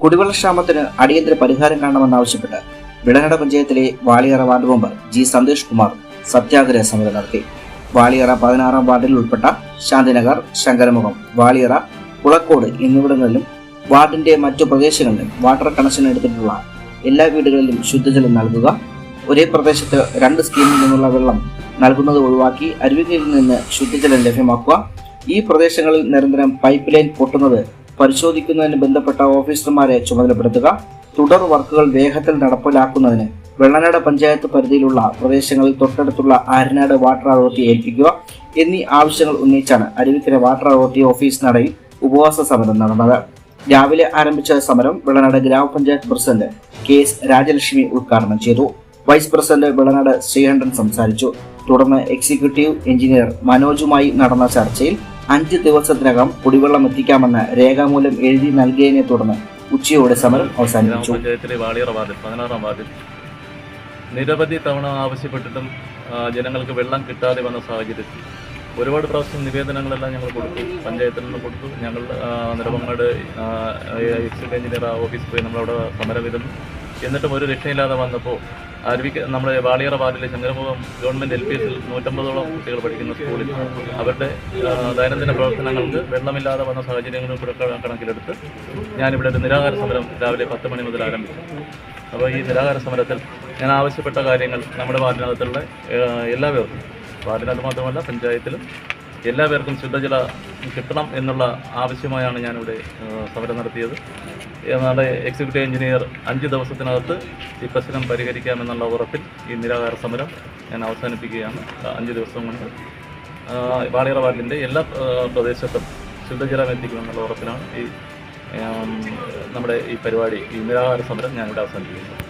കുടിവെള്ളക്ഷാമത്തിന് അടിയന്തര പരിഹാരം കാണണമെന്നാവശ്യപ്പെട്ട് വിളനട പഞ്ചായത്തിലെ Valiyara ward member G Santhosh Kumar satyagraha സമരം നടത്തി. വാളിയറ പതിനാറാം വാർഡിൽ ഉൾപ്പെട്ട ശാന്തിനഗർ ശങ്കരമുഖം വാളിയറ കുളക്കോട് എന്നിവിടങ്ങളിലും വാർഡിന്റെ മറ്റു പ്രദേശങ്ങളിലും വാട്ടർ കണക്ഷൻ എടുത്തിട്ടുള്ള എല്ലാ വീടുകളിലും ശുദ്ധജലം നൽകുക ഒരേ പ്രദേശത്ത് രണ്ട് സ്കീമിൽ നിന്നുള്ള വെള്ളം നൽകുന്നത് ഒഴിവാക്കി അരുവികളിൽ നിന്ന് ശുദ്ധജലം ലഭ്യമാക്കുക ഈ പ്രദേശങ്ങളിൽ നിരന്തരം പൈപ്പ് ലൈൻ പൊട്ടുന്നത് പരിശോധിക്കുന്നതിന് ബന്ധപ്പെട്ട ഓഫീസർമാരെ ചുമതലപ്പെടുത്തുക. തുടർ വർക്കുകൾ വേഗത്തിൽ നടപ്പിലാക്കുന്നതിന് വെള്ളനാട് പഞ്ചായത്ത് പരിധിയിലുള്ള പ്രദേശങ്ങളിൽ തൊട്ടടുത്തുള്ള ആരനാട് വാട്ടർ അതോറിറ്റി ഏൽപ്പിക്കുക എന്നീ ആവശ്യങ്ങൾ ഉന്നയിച്ചാണ് അരുവിക്കര വാട്ടർ അതോറിറ്റി ഓഫീസ് നടയിൽ ഉപവാസ സമരം നടന്നത്. രാവിലെ ആരംഭിച്ച സമരം വെള്ളനാട് ഗ്രാമപഞ്ചായത്ത് പ്രസിഡന്റ് കെ എസ് രാജലക്ഷ്മി ഉദ്ഘാടനം ചെയ്തു. വൈസ് പ്രസിഡന്റ് വെള്ളനാട് ശ്രീകണ്ഠൻ സംസാരിച്ചു. തുടർന്ന് എക്സിക്യൂട്ടീവ് എഞ്ചിനീയർ മനോജുമായി നടന്ന ചർച്ചയിൽ അഞ്ച് ദിവസത്തിനകം കുടിവെള്ളം എത്തിക്കാമെന്ന് രേഖാമൂലം എഴുതി നൽകിയതിനെ തുടർന്ന് ഉച്ചയോടെ സമരം അവസാനിപ്പിച്ചു. നിരവധി തവണ ആവശ്യപ്പെട്ടിട്ടും ജനങ്ങൾക്ക് വെള്ളം കിട്ടാതെ വന്ന സാഹചര്യത്തിൽ ഒരുപാട് പ്രാവശ്യം നിവേദനങ്ങളെല്ലാം ഞങ്ങൾ കൊടുത്തു പഞ്ചായത്തിൽ നിന്ന് കൊടുത്തു. ഞങ്ങൾ നിലവങ്ങാട് എക്സിക്യൂട്ടീവ് എഞ്ചിനീയർ ഓഫീസിൽ പോയി നമ്മളവിടെ സമരമിരുന്നു എന്നിട്ടും ഒരു രക്ഷയില്ലാതെ വന്നപ്പോൾ അരുവിക്ക് നമ്മുടെ വാളിയറ വാർഡിലെ ശങ്കരമുഖം ഗവൺമെന്റ് എൽ പി എസിൽ നൂറ്റമ്പതോളം കുട്ടികൾ പഠിക്കുന്ന സ്കൂളിൽ അവരുടെ ദൈനംദിന പ്രവർത്തനങ്ങൾക്ക് വെള്ളമില്ലാതെ വന്ന സാഹചര്യങ്ങളും കൂടെ കണക്കിലെടുത്ത് ഞാനിവിടെ ഒരു നിരാഹാര സമരം രാവിലെ പത്ത് മണി മുതൽ ആരംഭിച്ചു. അപ്പോൾ ഈ നിരാഹാര സമരത്തിൽ ഞാൻ ആവശ്യപ്പെട്ട കാര്യങ്ങൾ നമ്മുടെ വാർഡിനകത്തുള്ള എല്ലാ എല്ലാവർക്കും. വാർഡിനകത്ത് മാത്രമല്ല പഞ്ചായത്തിലും എല്ലാവർക്കും ശുദ്ധജല കിട്ടണം എന്നുള്ള ആവശ്യമായാണ് ഞാനിവിടെ സമരം നടത്തിയത്. നമ്മുടെ എക്സിക്യൂട്ടീവ് എഞ്ചിനീയർ അഞ്ച് ദിവസത്തിനകത്ത് ഈ പ്രശ്നം പരിഹരിക്കാമെന്നുള്ള ഉറപ്പിൽ ഈ നിരാകാര സമരം ഞാൻ അവസാനിപ്പിക്കുകയാണ്. അഞ്ച് ദിവസം കൊണ്ട്. വാളിയറ വാർഡിന്റെ എല്ലാ പ്രദേശത്തും ശുദ്ധജലം എത്തിക്കുമെന്നുള്ള ഉറപ്പിലാണ് ഈ നമ്മുടെ ഈ പരിപാടി ഈ നിരാഹാര സമരം ഞാനിവിടെ അവസാനിപ്പിക്കുന്നത്.